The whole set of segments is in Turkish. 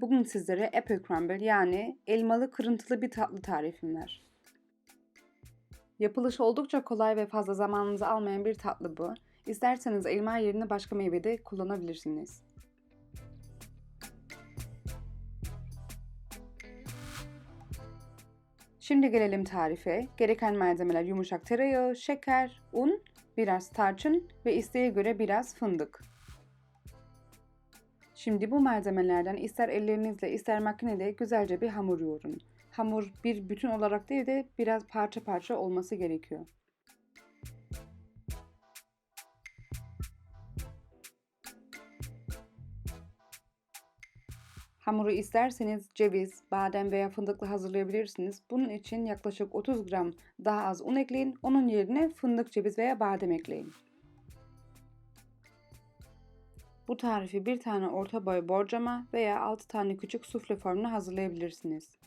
Bugün sizlere apple crumble yani elmalı kırıntılı bir tatlı tarifim var. Yapılışı oldukça kolay ve fazla zamanınızı almayan bir tatlı bu. İsterseniz elma yerine başka meyve de kullanabilirsiniz. Şimdi gelelim tarife. Gereken malzemeler yumuşak tereyağı, şeker, un, biraz tarçın ve isteğe göre biraz fındık. Şimdi bu malzemelerden ister ellerinizle ister makinede güzelce bir hamur yoğurun. Hamur bir bütün olarak değil de biraz parça parça olması gerekiyor. Hamuru isterseniz ceviz, badem veya fındıkla hazırlayabilirsiniz. Bunun için yaklaşık 30 gram daha az un ekleyin. Onun yerine fındık, ceviz veya badem ekleyin. Bu tarifi bir tane orta boy borcama veya 6 tane küçük sufle formuna hazırlayabilirsiniz.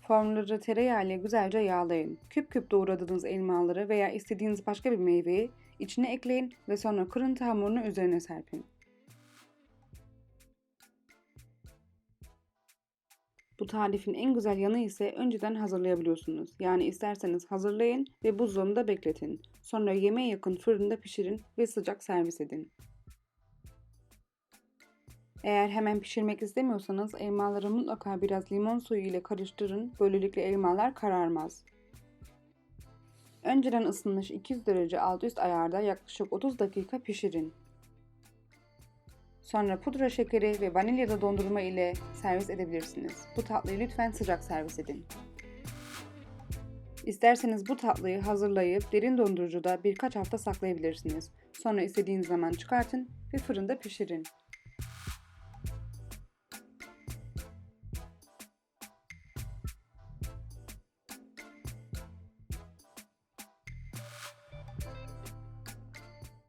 Formları tereyağı ile güzelce yağlayın. Küp küp doğradığınız elmaları veya istediğiniz başka bir meyveyi içine ekleyin ve sonra kırıntı hamurunu üzerine serpin. Bu tarifin en güzel yanı ise önceden hazırlayabiliyorsunuz. Yani isterseniz hazırlayın ve buzdolabında bekletin. Sonra yemeğe yakın fırında pişirin ve sıcak servis edin. Eğer hemen pişirmek istemiyorsanız elmaları mutlaka biraz limon suyu ile karıştırın. Böylelikle elmalar kararmaz. Önceden ısınmış 200 derece alt üst ayarda yaklaşık 30 dakika pişirin. Sonra pudra şekeri ve vanilyalı dondurma ile servis edebilirsiniz. Bu tatlıyı lütfen sıcak servis edin. İsterseniz bu tatlıyı hazırlayıp derin dondurucuda birkaç hafta saklayabilirsiniz. Sonra istediğiniz zaman çıkartın ve fırında pişirin.